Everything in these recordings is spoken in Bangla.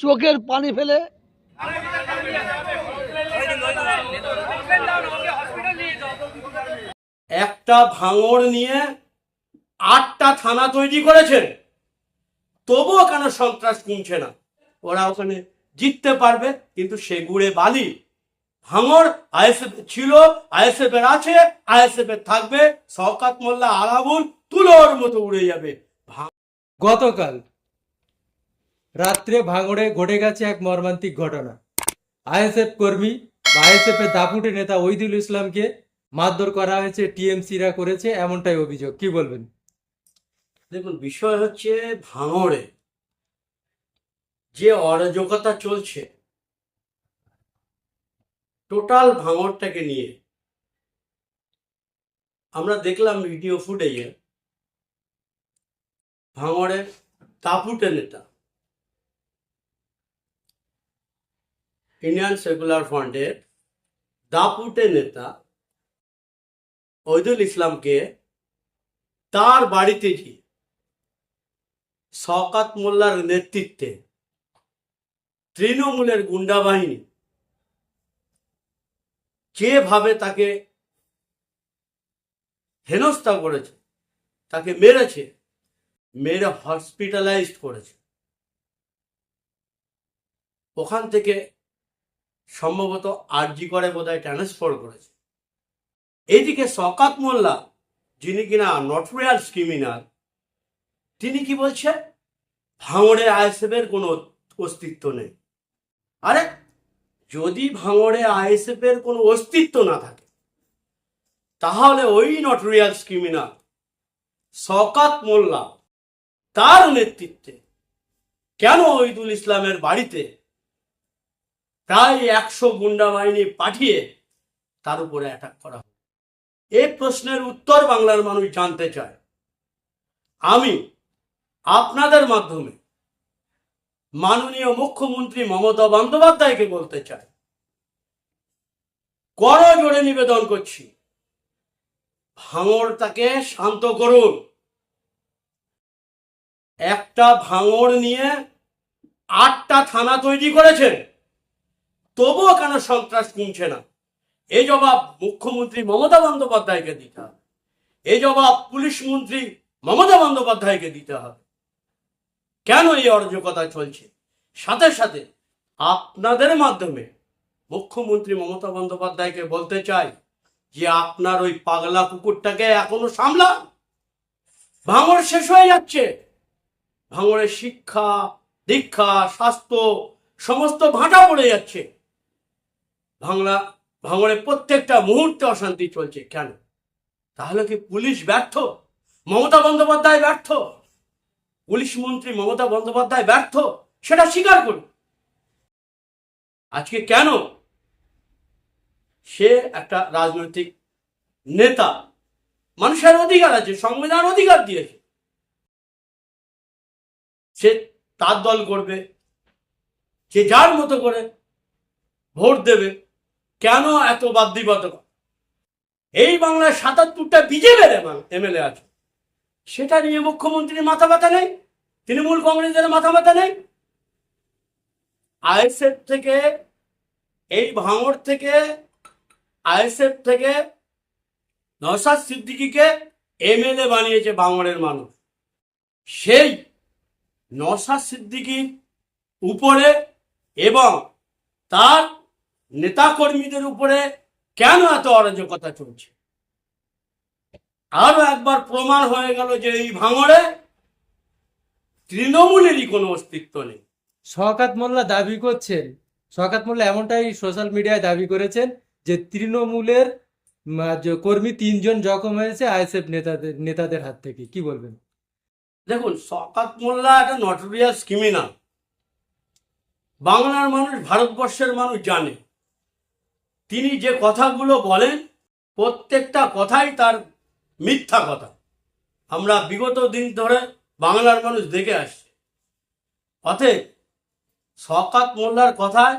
চোখের পানি ফেলে একটা ভাঙড় নিয়ে আটটা থানা তৈরি করেছেন। তবুও কেন সন্ত্রাস কমছে না? ওরা ওখানে জিততে পারবে কিন্তু সে গুড়ে বালি। ভাঙড় আইএসএফ ছিল আইএসএফ এর আছে আইএসএফ এর থাকবে শওকাত মোল্লা আরাবুল তুলোর মতো উড়ে যাবে। গতকাল রাত্রে ভাঙড়ে ঘটে গেছে এক মর্মান্তিক ঘটনা। আইএসএফ কর্মী বা আইএসএফ এর দাপুটে নেতা ওইদুল ইসলামকে মারধর করা হয়েছে, টিএমসিরা করেছে, এমনটাই অভিযোগ। কি বলবেন? দেখুন, বিষয় হচ্ছে ভাঙড়ে যে অরাজকতা চলছে, টোটাল ভাঙড়টাকে নিয়ে, আমরা দেখলাম ভিডিও ফুটেজে, ভাঙড়ের তাপুটে নেতা ইন্ডিয়ান সেকুলার ফ্রন্টের দাপুটে নেতা ঐদুল ইসলামকে তার বাড়িতে গিয়ে শওকাত মোল্লার নেতৃত্বে তৃণমূলের গুন্ডা বাহিনী যেভাবে তাকে হেনস্থা করেছে, তাকে মেরেছে, মেরে হসপিটালাইজড করেছে। ওখান থেকে সম্ভবত আরজি করে বোধহয় ট্রান্সফার করেছে। এইদিকে শকাত মোল্লা, যিনি কিনা নটরিয়াল ক্রিমিনাল তিনি কি বলছেন ভাঙড়ে আইএসএফ এর কোনো অস্তিত্ব নেই। আরে, যদি ভাঙড়ে আইএসএফ এর কোনো অস্তিত্ব না থাকে, তাহলে ওই নটরিয়াল ক্রিমিনাল শকাত মোল্লা, তার নেতৃত্বে কেন ওইদুল ইসলামের বাড়িতে প্রায় একশো গুন্ডা বাহিনী পাঠিয়ে তার উপরে অ্যাটাক করা হয়। এই প্রশ্নের উত্তর বাংলার মানুষ জানতে চায়। আমি আপনাদের মাধ্যমে মাননীয় মুখ্যমন্ত্রী মমতা বন্দ্যোপাধ্যায়কে বলতে চাই, কর জোরে নিবেদন করছি। ভাঙড়টাকে শান্ত করুন। একটা ভাঙড় নিয়ে আটটা থানা তৈরি করেছেন। তবুও কেন সন্ত্রাস কমছে না? এই জবাব মুখ্যমন্ত্রী মমতা বন্দ্যোপাধ্যায়কে দিতে হবে। এই জবাব পুলিশ মন্ত্রী মমতা বন্দ্যোপাধ্যায়কে দিতে হবে। কেন এই অরাজকতা চলছে? সাথে সাথে আপনাদের মাধ্যমে মুখ্যমন্ত্রী মমতা বন্দ্যোপাধ্যায়কে বলতে চাই যে আপনার ওই পাগলা কুকুরটাকে এখনও সামলান। ভাঙড় শেষ হয়ে যাচ্ছে। ভাঙড়ের শিক্ষা, দীক্ষা, স্বাস্থ্য, সমস্ত ভাঁটা পড়ে যাচ্ছে। বাংলা ভাঙড়ে প্রত্যেকটা মুহূর্তে অশান্তি চলছে, কেন? তাহলে কি পুলিশ ব্যর্থ? মমতা বন্দ্যোপাধ্যায় ব্যর্থ? পুলিশ মন্ত্রী মমতা বন্দ্যোপাধ্যায় ব্যর্থ? সেটা স্বীকার করুন। আজকে কেন সে একটা রাজনৈতিক নেতা মানুষের অধিকার আছে, সংবিধান অধিকার দিয়েছে। সে তার দল করবে, সে যার মতো করে ভোট দেবে কেন এত বাদ্যবাদক এই বাংলায় সাতাত্তরটা বিজেপির এমএলএ আছে। সেটা নিয়ে মুখ্যমন্ত্রীর মাথা ব্যথা নেই? তৃণমূল কংগ্রেসের মাথা ব্যথা নেই? আইএসএফ থেকে, এই ভাঙড় থেকে, আইএসএফ থেকে নসাদ সিদ্দিকিকে এমএলএ বানিয়েছে ভাঙড়ের মানুষ। সেই নসাদ সিদ্দিকির উপরে এবং তার নেতাকর্মীদের উপরে কেন এত অরাজকতা চলছে? আরও একবার প্রমাণ হয়ে গেল যে এই ভাঙড়ে তৃণমূলেরই কোনো অস্তিত্ব নেই। শওকাত মোল্লা দাবি করছেন শওকাত মোল্লা এমনটাই সোশ্যাল মিডিয়ায় দাবি করেছেন যে তৃণমূলের কর্মী তিনজন জখম হয়েছে আইএসএফ নেতাদের নেতাদের হাত থেকে। কি বলবেন? দেখুন শকাত মোল্লা একটা নটোরিয়াস ক্রিমিনাল বাংলার মানুষ ভারতবর্ষের মানুষ জানে। তিনি যে কথাগুলো বলেন, প্রত্যেকটা কথাই তার মিথ্যা কথা। আমরা বিগত দিন ধরে বাংলার মানুষ দেখে আসছে। অতএব শকাত মোল্লার কথায়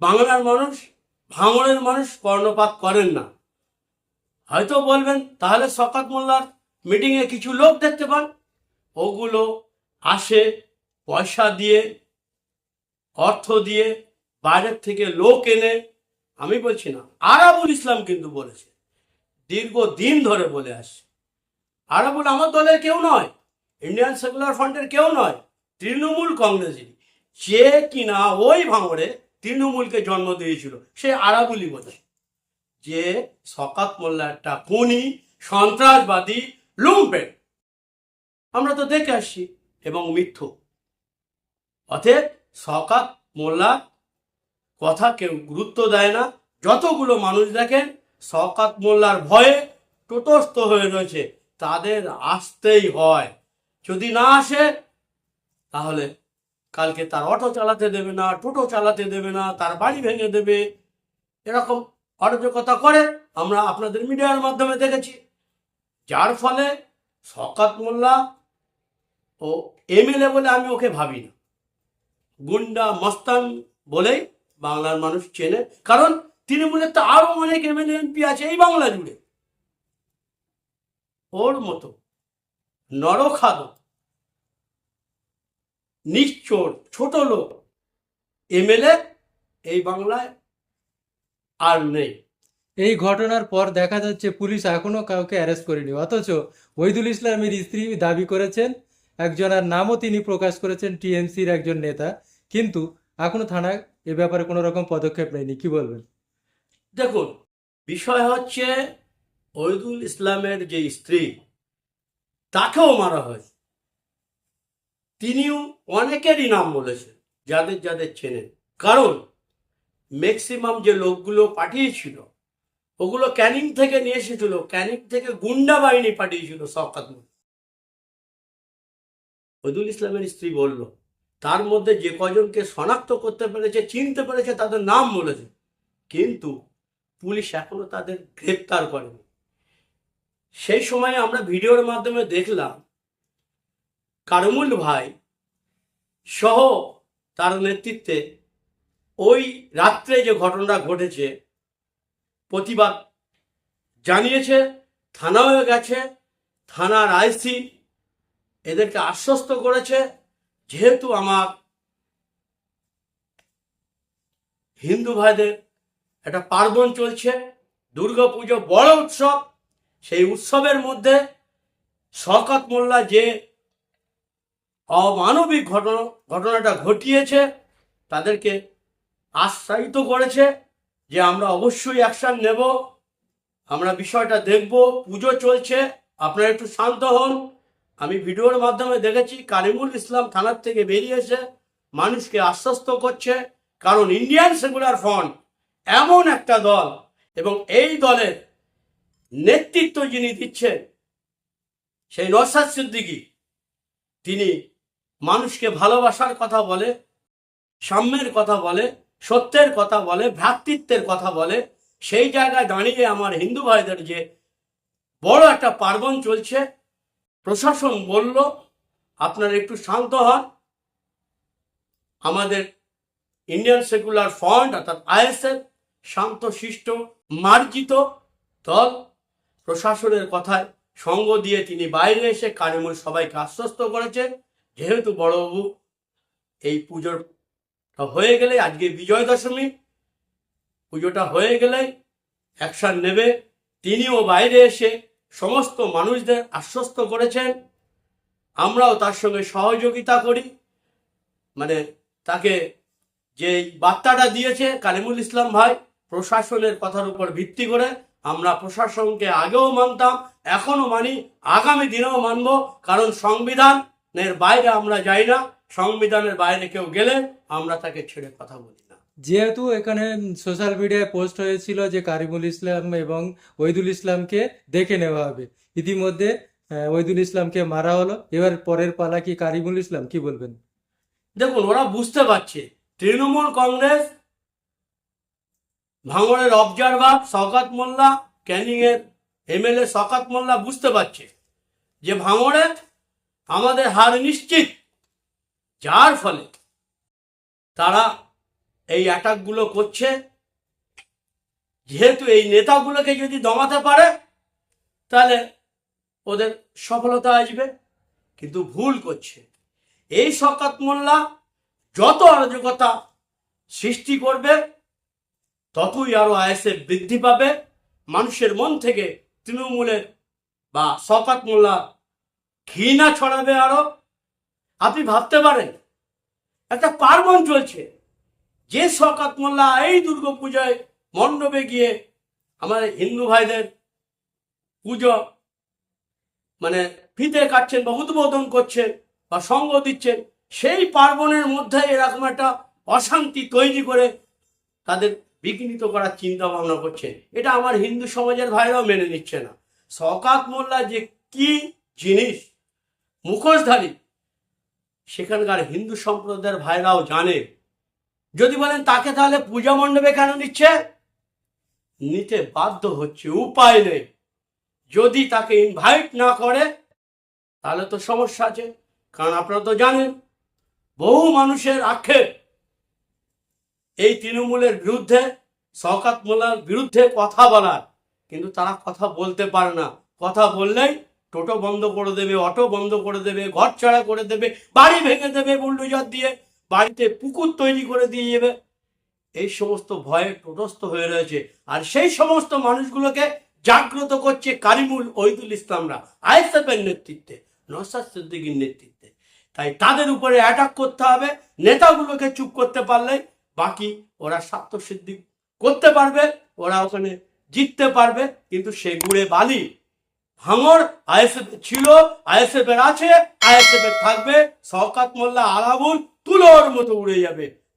বাংলার মানুষ ভাঙড়ের মানুষ কর্ণপাত করেন না। হয়তো বলবেন, তাহলে শকাত মোল্লার মিটিংয়ে কিছু লোক দেখতে পান। ওগুলো আসে, পয়সা দিয়ে, অর্থ দিয়ে বাইরের থেকে লোক এনে, আমি বলছি না, আরাবুল ইসলাম কিন্তু বলেছে, দীর্ঘ দিন ধরে বলে আসছে। আরাবুল আমার দলের কেউ নয়, ইন্ডিয়ান সেকুলার ফ্রন্টের কেউ নয়, তৃণমূল কংগ্রেসের যে কিনা ওই ভাঙড়ে তৃণমূলকে জন্ম দিয়েছিল, সে আরাবুলি বলছে। যে শকাত মোল্লা একটা খুনি, সন্ত্রাসবাদী লুম্পেন আমরা তো দেখে আসছি, এবং মিথ্য। অতএব শকাত মোল্লা কথা কেউ গুরুত্ব দেয় না। যতগুলো মানুষ দেখেন শকাত মোল্লার ভয়ে টোটস্থ হয়ে রয়েছে। তাদের আসতেই হয়। যদি না আসে, তাহলে কালকে তার অটো চালাতে দেবে না, টোটো চালাতে দেবে না, তার বাড়ি ভেঙে দেবে। এরকম অরাজকতা করে আমরা আপনাদের মিডিয়ার মাধ্যমে দেখেছি। যার ফলে শকাত মোল্লা ও এমএলএ বলে আমি ওকে ভাবি না। গুন্ডা মস্তান বলেই বাংলার মানুষ চেনে। কারণ তৃণমূলের তো আরও অনেক এমএলএ এমপি আছে এই বাংলা জুড়ে। ওর মতো। নরখাদ নিশ্চোর, ছোট লোক। এমএলএ এই বাংলায় আর নেই। এই ঘটনার পর দেখা যাচ্ছে পুলিশ এখনও কাউকে অ্যারেস্ট করেনি। অথচ ওহিদুল ইসলামের স্ত্রী দাবি করেছেন, একজনের নামও তিনি প্রকাশ করেছেন টিএমসির একজন নেতা। কিন্তু এখনও থানায় এ ব্যাপারে কোনো রকম পদক্ষেপ নেয়নি, কি বলবেন? দেখুন, বিষয় হচ্ছে ওহিদুল ইসলামের যে স্ত্রী, তাকেও মারা হয়েছে। তিনিও অনেকেরই নাম বলেছেন, যাদের যাদের চেনেন কারণ ম্যাক্সিমাম যে লোকগুলো পাঠিয়েছিল, ওগুলো ক্যানিং থেকে নিয়ে এসেছিল, ক্যানিং থেকে গুন্ডা বাহিনী পাঠিয়েছিল মোল্লা। ওহিদুল ইসলামের স্ত্রী বলল তার মধ্যে যে কজনকে শনাক্ত করতে পেরেছে, চিনতে পেরেছে, তাদের নাম বলেছে। কিন্তু পুলিশ এখনও তাদের গ্রেপ্তার করেনি। সেই সময় আমরা ভিডিওর মাধ্যমে দেখলাম, কারমুল ভাই সহ তার নেতৃত্বে ওই রাত্রে যে ঘটনাটা ঘটেছে, প্রতিবাদ জানিয়েছে, থানাও গেছে, থানার আইসি এদেরকে আশ্বস্ত করেছে যেহেতু আমার হিন্দু ভাইদের একটা পার্বণ চলছে, দুর্গা পুজো বড় উৎসব, সেই উৎসবের মধ্যে শওকত মোল্লা যে অমানবিক ঘটনা, ঘটনাটা ঘটিয়েছে, তাদেরকে আশ্বাসিত করেছে যে আমরা অবশ্যই অ্যাকশন নেব। আমরা বিষয়টা দেখব, পুজো চলছে, আপনারা একটু শান্ত হন। আমি ভিডিওর মাধ্যমে দেখেছি কালিমুল ইসলাম থানার থেকে বেরিয়ে এসে মানুষকে আশ্বস্ত করছে, কারণ ইন্ডিয়ান সেকুলার ফ্রন্ট এমন একটা দল এবং এই দলের নেতৃত্ব যিনি দিচ্ছেন, সেই নসাদ সিদ্দিকী, তিনি মানুষকে ভালোবাসার কথা বলে, সাম্যের কথা বলে, সত্যের কথা বলে, ভ্রাতৃত্বের কথা বলে, সেই জায়গায় দাঁড়িয়ে আমার হিন্দু ভাইদের যে বড় একটা পার্বণ চলছে প্রশাসন বলল, আপনারা একটু শান্ত হন। আমাদের ইন্ডিয়ান সেকুলার ফ্রন্ট অর্থাৎ আইএসএফ শান্ত, শিষ্ট, মার্জিত দল প্রশাসনের কথায় সঙ্গ দিয়ে তিনি বাইরে এসে কারিমুল সবাইকে আশ্বস্ত করেছেন যেহেতু বড়বাবু এই পুজোর হয়ে গেলে আজকে বিজয় দশমী পুজোটা হয়ে গেলে অ্যাকশন নেবে। তিনিও বাইরে এসে সমস্ত মানুষদের আশ্বস্ত করেছেন। আমরাও তার সঙ্গে সহযোগিতা করি। মানে তাকে যে বার্তাটা দিয়েছে কালিমুল ইসলাম ভাই, প্রশাসনের কথার উপর ভিত্তি করে আমরা প্রশাসনকে আগেও মানতাম এখনও মানি, আগামী দিনেও মানব, কারণ সংবিধানের বাইরে আমরা যাই না, সংবিধানের বাইরে কেউ গেলে আমরা তাকে ছেড়ে কথা বলি। যেহেতু এখানে সোশ্যাল মিডিয়ায় পোস্ট হয়েছিল যে কারিমুল ইসলাম এবং ওহিদুল ইসলামকে দেখে নেওয়া হবে। ইতিমধ্যে আহ, ওহিদুল ইসলামকে মারা হলো। এবার পরের পালা কি কারিমুল ইসলাম? কি বলবেন? দেখুন ওরা বুঝতে পারছে। তৃণমূল কংগ্রেস ভাঙড়ের অবজারভার শওকাত মোল্লা ক্যানিং এর এমএলএ শওকাত মোল্লা বুঝতে পারছে যে ভাঙড়ে আমাদের হার নিশ্চিত। যার ফলে তারা এই অ্যাটাকগুলো করছে। যেহেতু এই নেতাগুলোকে যদি দমাতে পারে, তাহলে ওদের সফলতা আসবে। কিন্তু ভুল করছে। এই শকাত মোল্লা যত অরাজকতা সৃষ্টি করবে, ততই আরও আইএসএফ বৃদ্ধি পাবে। মানুষের মন থেকে তৃণমূলের বা শকাত মোল্লা ঘৃণা ছড়াবে আরও। আপনি ভাবতে পারেন, একটা পার্বণ চলছে। যে শকাত মোল্লা এই দুর্গাপূজায় মণ্ডপে গিয়ে আমাদের হিন্দু ভাইদের পুজো মানে ফিতে কাটছেন বা উদ্বোধন করছেন বা সঙ্গ দিচ্ছেন, সেই পার্বণের মধ্যে এরকম একটা অশান্তি তৈরি করে তাদের বিঘ্নিত করার চিন্তা ভাবনা করছে এটা আমার হিন্দু সমাজের ভাইরাও মেনে নিচ্ছে না। শকাত মোল্লা যে কি জিনিস, মুখোশধারী, সেখানকার হিন্দু সম্প্রদায়ের ভাইরাও জানে যদি বলেন তাকে তাহলে পূজা মণ্ডপে কেন নিচ্ছে? নিতে বাধ্য হচ্ছে, উপায় নেই। যদি তাকে ইনভাইট না করে, তাহলে তো সমস্যা আছে। কারণ আপনারা তো জানেন, বহু মানুষের আক্ষেপ। এই তৃণমূলের বিরুদ্ধে, শওকাত মোল্লার বিরুদ্ধে কথা বলার। কিন্তু তারা কথা বলতে পারে না। কথা বললেই টোটো বন্ধ করে দেবে, অটো বন্ধ করে দেবে, ঘর ছাড়া করে দেবে, বাড়ি ভেঙে দেবে বুলডোজার দিয়ে। বাড়িতে পুকুর তৈরি করে দিয়ে যাবে। এই সমস্ত ভয়ে টোটস্থ হয়ে রয়েছে। আর সেই সমস্ত মানুষগুলোকে জাগ্রত করছে কারিমুল ওহিদুল ইসলামরা, আইএসএফের নেতৃত্বে নসাদ সিদ্দিকীর নেতৃত্বে। তাই তাদের উপরে অ্যাটাক করতে হবে। নেতাগুলোকে চুপ করতে পারলে বাকি ওরা স্বার্থসিদ্ধি করতে পারবে, ওরা ওখানে জিততে পারবে। কিন্তু সে গুড়ে বালি ভাঙর, আইএসএফ ছিল, আইএসএফ এর আছে, আইএসএফ এর থাকবে, শওকাত মোল্লা আলাবুল তুলোর মতো উড়ে যাবে।